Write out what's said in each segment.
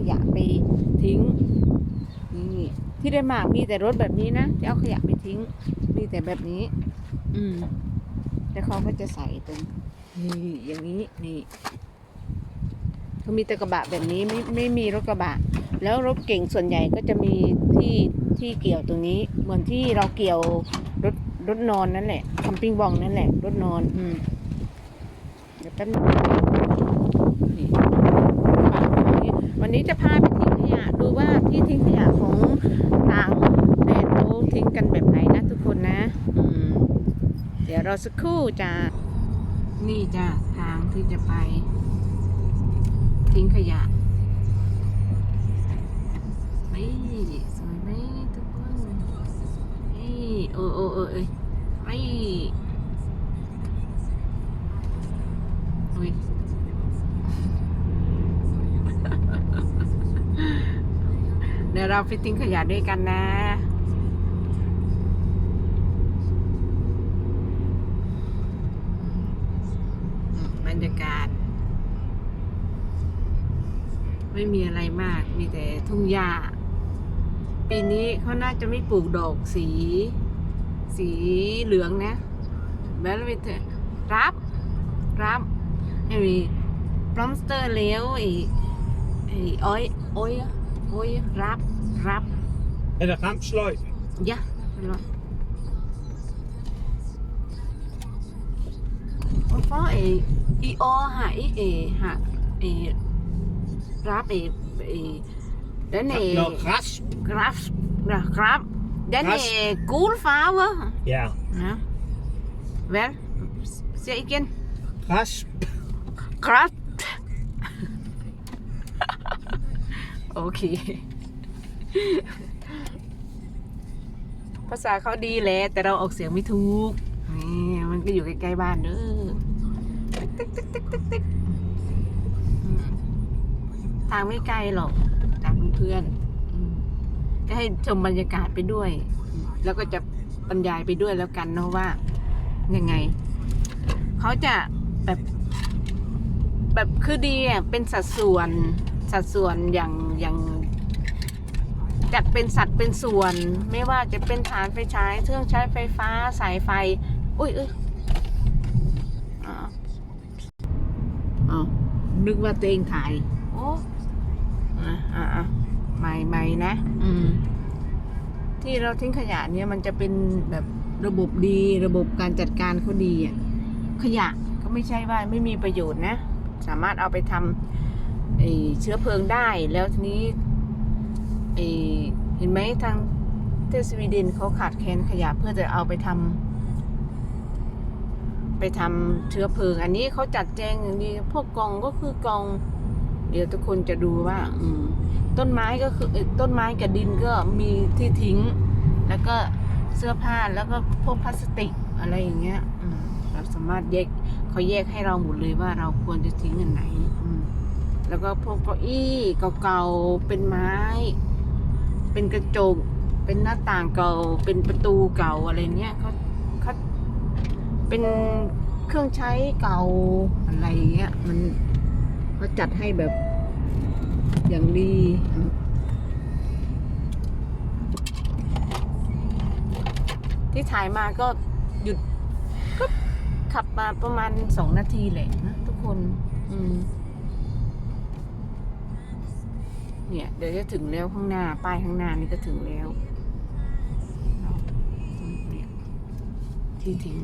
ขยะไปทิ้งนี่ที่เดนมาร์กมีแต่รถแบบนี้นะที่เอาขยะไปทิ้ง มีแต่แบบนี้ อืมแล้วเขาก็จะใส่ตรงนี่อย่างนี้นี่เขามีแต่กระบะแบบนี้ไม่ไม่มีรถกระบะ แล้วรถเก่งส่วนใหญ่ก็จะมีที่ที่เกี่ยวตรงนี้ เหมือนที่เราเกี่ยวรถรถนอนนั่นแหละคัมปิ้งบองนั่นแหละรถนอน อืมเดี๋ยวแป๊บนึงนี่ วันนี้จะพาไปทิ้งขยะดูว่าที่ทิ้งขยะของต่างแดนเขาทิ้งกันแบบไหนนะทุกคนนะเดี๋ยวรอสักครู่จะนี่จ้ะทางที่จะไป ทิ้งขยะไม่สวยไหมทุกคนนี่โอ้โอ้โอ้เอ้ยไม่อุ้ย เราไปทิ้งขยะด้วยกันนะ บรรยากาศ ไม่มีอะไรมาก มีแต่ทุ่งหญ้า ปีนี้เขาน่าจะไม่ปลูกดอกสี สีเหลืองนะแบลวิเทรับรับไอ้พรอมสเตอร์เลี้ยวไอ้ไอ้อ้อยอ้อยอ้อ ยรับรับ En een rampsluit. ยะเพราะไอ้อีออหาอีเอหาไอ้รับไอ้ไอ้เดนเอ Nou, gras. กราฟนะครับเดนเอ Gras กูลฟ้าวะ Ja. นะเวลเสียอีกเกน Gras. ครับ โอเค ภาษาเขาดีแหละ แต่เราออกเสียงไม่ถูกนี่มันก็อยู่ใกล้ๆบ้านเด้อติ๊กติ๊กติ๊กติ๊กติ๊กทางไม่ไกลหรอกจากเพื่อนก็ให้ชมบรรยากาศไปด้วย แล้วก็จะบรรยายไปด้วยแล้วกันเนาะว่า ยังไง เขาจะแบบ แบบคือดีอะเป็นสัดส่วน สัดส่วนอย่างอย่างจัดเป็นสัดเป็นส่วน ไม่ว่าจะเป็นฐานไฟฉายเครื่องใช้ไฟฟ้าสายไฟ อุ้ยอุ้ยอ๋ออ๋อนึกว่าตัวเองถ่าย โอ้อะอะอะไม่ไม่นะ อืม ที่เราทิ้งขยะเนี่ยมันจะเป็นแบบระบบดี ระบบการจัดการเขาดีอะขยะก็ไม่ใช่ว่าไม่มีประโยชน์นะ สามารถเอาไปทำไอ้ เชื้อเพลิงได้แล้วทีนี้เห็นไหมทางเทศสวีเดนเขาขาดแคลนขยะเพื่อจะเอาไปทำไปทำเชื้อเพลิง อันนี้เขาจัดแจงอย่างดีพวกกองก็คือกอง เดี๋ยวทุกคนจะดูว่า อืม ต้นไม้ก็คือต้นไม้กับดินก็มีที่ทิ้ง แล้วก็เสื้อผ้าแล้วก็พวกพลาสติกอะไรอย่างเงี้ยเราสามารถแยกเขาแยกให้เราหมดเลยว่าเราควรจะทิ้งอันไหน อืม แล้วก็พวกเก้าอี้เก่าๆ เป็นไม้ เป็นกระจก เป็นหน้าต่างเก่า เป็นประตูเก่าอะไรเนี้ยเขาเขาเป็นเครื่องใช้เก่าอะไรเงี้ย มันเขาจัดให้แบบอย่างดีที่ถ่ายมาก็หยุดขับมาประมาณสองนาทีแหละนะทุกคน อืม เนี่ย เดี๋ยวจะถึงแล้วข้างหน้า ป้ายข้างหน้านี่ก็ถึงแล้วที่ทิ้ง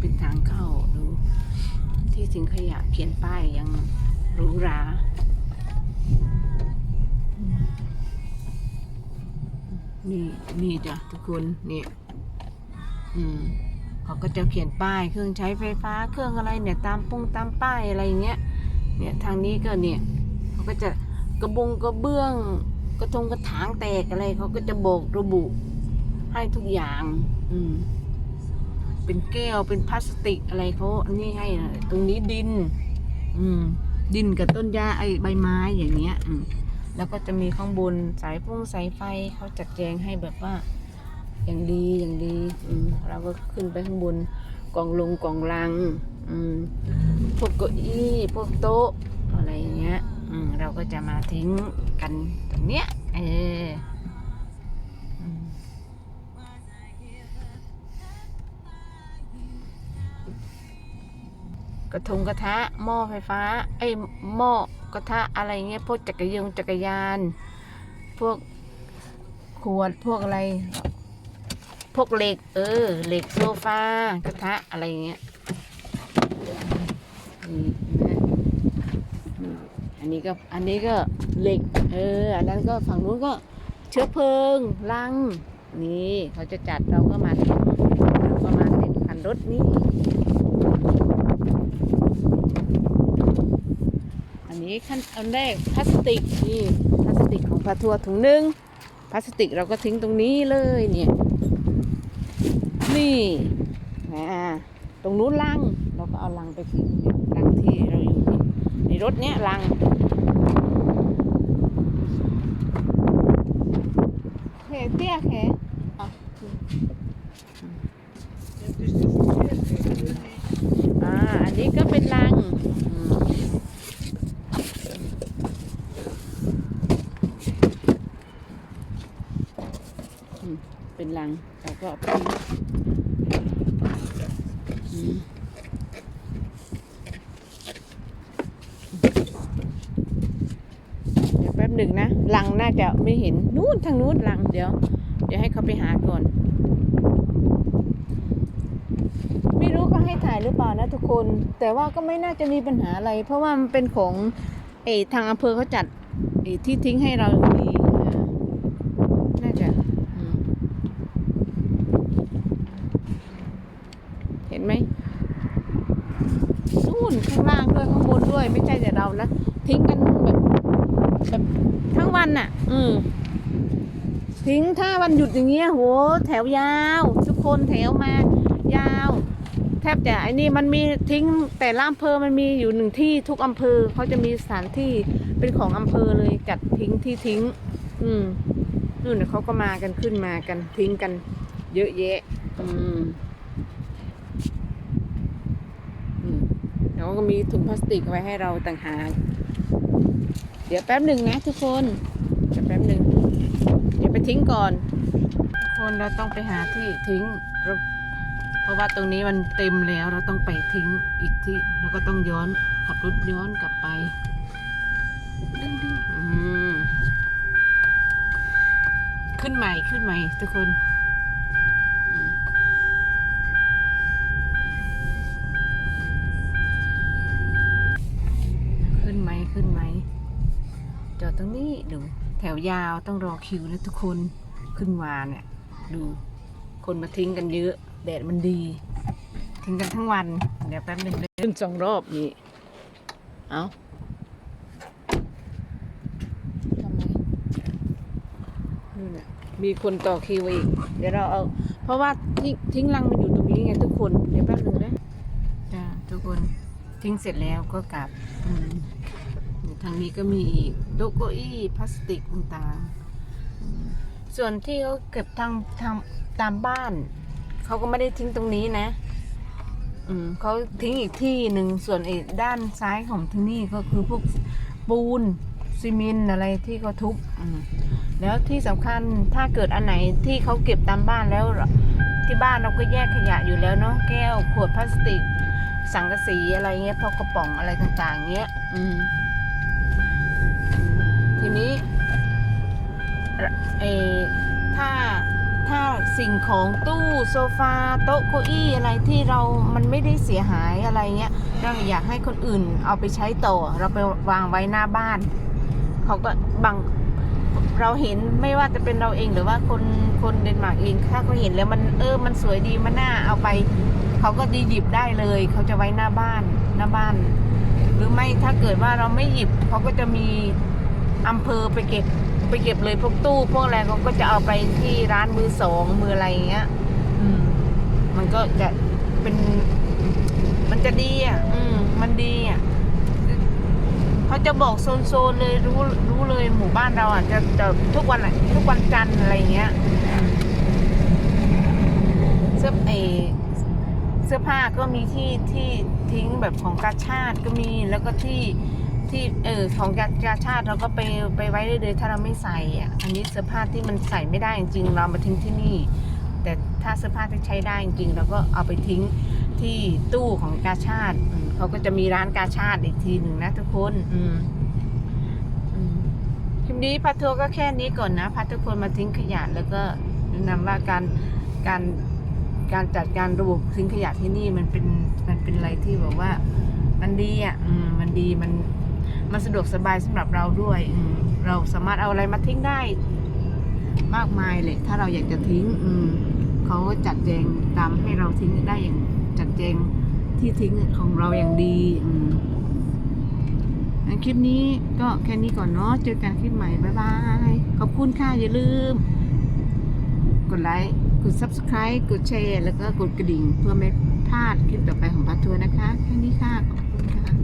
เป็นทางเข้าดู ที่ทิ้งขยะเขียนป้ายยังหรูหรา นี่นี่จ้ะทุกคนนี่อืมเขาก็จะเขียนป้ายเครื่องใช้ไฟฟ้าเครื่องอะไรเนี่ยตามปุ้งตามป้ายอะไรอย่างเงี้ยเนี่ยทางนี้ก็เนี่ยเขาก็จะกระบงกระเบื้องกระทงกระถางแตกอะไรเขาก็จะบอกระบุให้ทุกอย่าง อืมเป็นแก้วเป็นพลาสติกอะไรเขาอันนี้ให้ตรงนี้ดิน อืม ดินกับต้นหญ้าไอ้ใบไม้อย่างเงี้ย อืม แล้วก็จะมีข้างบนสายพุ่งสายไฟเขาจัดแจงให้แบบว่า อย่างดีอย่างดีอืมเราก็ขึ้นไปข้างบนกองลงกองลังอืมพวกเก้าอี้พวกโต๊ะอะไรอย่างเงี้ยอืมเราก็จะมาทิ้งกันตรงเนี้ยเออ กระทงกระทะหม้อไฟฟ้า ไอ้หม้อกระทะอะไรเงี้ยพวกจักรยงจักรยาน พวกขวดพวกอะไร พวกเหล็ก เออเหล็กโซฟากระทะอะไรเงี้ยอันนี้ก็อันนี้ก็เหล็ก เอออันนั้นก็ฝั่งนู้นก็เชื้อเพลิงลังนี่เขาจะจัดเราก็มาเราก็มาเต็มคันรถนี่ อั นี้ขั้นอันแรกพลาสติกนี่พลาสติกของปลาทัวถุงหนึ่งพลาสติกเราก็ทิ้งตรงนี้เลยเนี่ยนี่นะตรงนู้นลังเราก็เอาลังไปทิ้งลังที่เราอยู่ในรถเนี้ยลังแขเตี้ยแขอ่อ่าอันนี้ก็เป็นลังอืมอืมเป็นลังเราก็เอาไปทิ้งอืมเหนึ่งนะลังน่าจะไม่เห็นนู่นทางนู้นลังเดี๋ยว เดี๋ยวให้เขาไปหาก่อน ไม่รู้เขาให้ถ่ายหรือเปล่านะทุกคน แต่ว่าก็ไม่น่าจะมีปัญหาอะไร เพราะว่ามันเป็นของเอทางอำเภอเขาจัดเอที่ทิ้งให้เราดีน่าจะเห็นไหมนู่นข้างล่างด้วยข้างบนด้วยไม่ใช่แต่เรานะทิ้งกัน แบบแบบทั้งวันน่ะ อืมทิ้งถ้าวันหยุดอย่างเงี้ยโหแถวยาว ทุกคนแถวมายาว แทบจะไอ้นี่มันมีทิ้งแต่ละอำเภอมันมีอยู่หนึ่งที่ทุกอำเภอเขาจะมีสถานที่เป็นของอำเภอเลยจัดทิ้งที่ทิ้ง อืมนู่นน่ะเขาก็มากันขึ้นมากันทิ้งกัน เยอะแยะอืมอืมแล้วก็มีถุงพลาสติกไว้ให้เราต่างหาก เดี๋ยวแป๊บหนึ่งนะทุกคนเดี๋ยวแป๊บหนึ่งเดี๋ยวไปทิ้งก่อน ทุกคนเราต้องไปหาที่ทิ้งเราเพราะว่าตรงนี้มันเต็มแล้วเราต้องไปทิ้งอีกที่แล้วก็ต้องย้อนขับรถย้อนกลับไปดึงดึงขึ้นใหม่ขึ้นใหม่ทุกคนขึ้นไหมขึ้นไหม ตรงนี้ดู แถวยาวต้องรอคิวนะทุกคนขึ้นมาเนี่ยดูคนมาทิ้งกันเยอะ แดดมันดี ทิ้งกันทั้งวัน เดี๋ยวแป๊บหนึงเล่นสองรอบนี่เอาทำไมนู่นน่ะมีคนต่อคิวอีก เดี๋ยวเราเอา เพราะว่าทิ้งทิ้งลังมันอยู่ตรงนี้ไงทุกคน เดี๋ยวแป๊บหนึงนะจ้าทุกคนทิ้งเสร็จแล้วก็กลับอืมางนี้ก็มีอีกโต๊ะเก้าอี้พลาสติกต่างๆอืมส่วนที่เขาเก็บทางทางตามบ้าน เขาก็ไม่ได้ทิ้งตรงนี้นะ อืมเขาทิ้งอีกที่หนึ่งส่วนอีกด้านซ้ายของที่นี่ก็คือพวกปูนซีเมนต์อะไรที่เขาทุบอืมแล้วที่สำคัญถ้าเกิดอันไหนที่เขาเก็บตามบ้านแล้ว ที่บ้านเราก็แยกขยะอยู่แล้วเนาะแก้วขวดพลาสติก สังกะสีอะไรเงี้ยพวกกระป๋องอะไรต่างๆเงี้ย อืม ทีนี้เอถ้าถ้าสิ่งของตู้โซฟาโต๊ะเก้าอี้อะไรที่เรามันไม่ได้เสียหายอะไรเงี้ยเราอยากให้คนอื่นเอาไปใช้ต่อ เราไปวางไว้หน้าบ้าน เขาก็บางเราเห็นไม่ว่าจะเป็นเราเองหรือว่าคนคนเดนมาร์กเองถ้าเขาเห็นแล้วมันเออมันสวยดีมันน่าเอาไป เขาก็ดีหยิบได้เลย เขาจะไว้หน้าบ้านหน้าบ้าน หรือไม่ถ้าเกิดว่าเราไม่หยิบเขาก็จะมี อำเภอไปเก็บไปเก็บเลยพวกตู้พวกอะไรเขาก็จะเอาไปที่ร้านมือสองมืออะไรอย่างเงี้ย อืม มันก็จะเป็น มันจะดีอะ อืม มันดีอะเขาเขาจะบอกโซนโซนๆเลยรู้รู้เลยหมู่บ้านเราอะจะจะทุกวันอะทุกวันจันทร์อะไรเงี้ยเสื้อเอเสื้อผ้าก็มีที่ที่ทิ้งแบบของกาชาติก็มีแล้วก็ที่ ที่เออของกากาชาติเราก็ไปไปไว้ได้เลยถ้าเราไม่ใส่อะอันนี้เสื้อผ้าที่มันใส่ไม่ได้จริงๆเรามาทิ้งที่นี่ แต่ถ้าเสื้อผ้าที่ใช้ได้จริงเราก็เอาไปทิ้งที่ตู้ของกาชาติเขาก็จะมีร้านกาชาติอีกทีหนึ่งนะทุกคนอืมคลิปนี้พัททัวร์ก็แค่นี้ก่อนนะพัททุกคนมาทิ้งขยะแล้วก็แนะนำว่าการการการจัดการระบบทิ้งขยะที่นี่มันเป็นมันเป็นอะไรที่แบบว่า มันดีอะ อืมมันดีมัน มันสะดวกสบายสำหรับเราด้วยอืมเราสามารถเอาอะไรมาทิ้งได้ มากมายเลย ถ้าเราอยากจะทิ้ง อืมเขาก็จัดแจงตามให้เราทิ้งได้อย่างจัดแจงที่ทิ้งของเราอย่างดีอืมงั้นคลิปนี้ก็แค่นี้ก่อนเนาะเจอกันคลิปใหม่บ๊ายบายขอบคุณค่ะอย่าลืม กดไลค์กด subscribe กดแชร์แล้วก็กดกระดิ่ง เพื่อไม่พลาดคลิปต่อไปของพัททัวร์นะคะ แค่นี้ค่ะ ขอบคุณค่ะ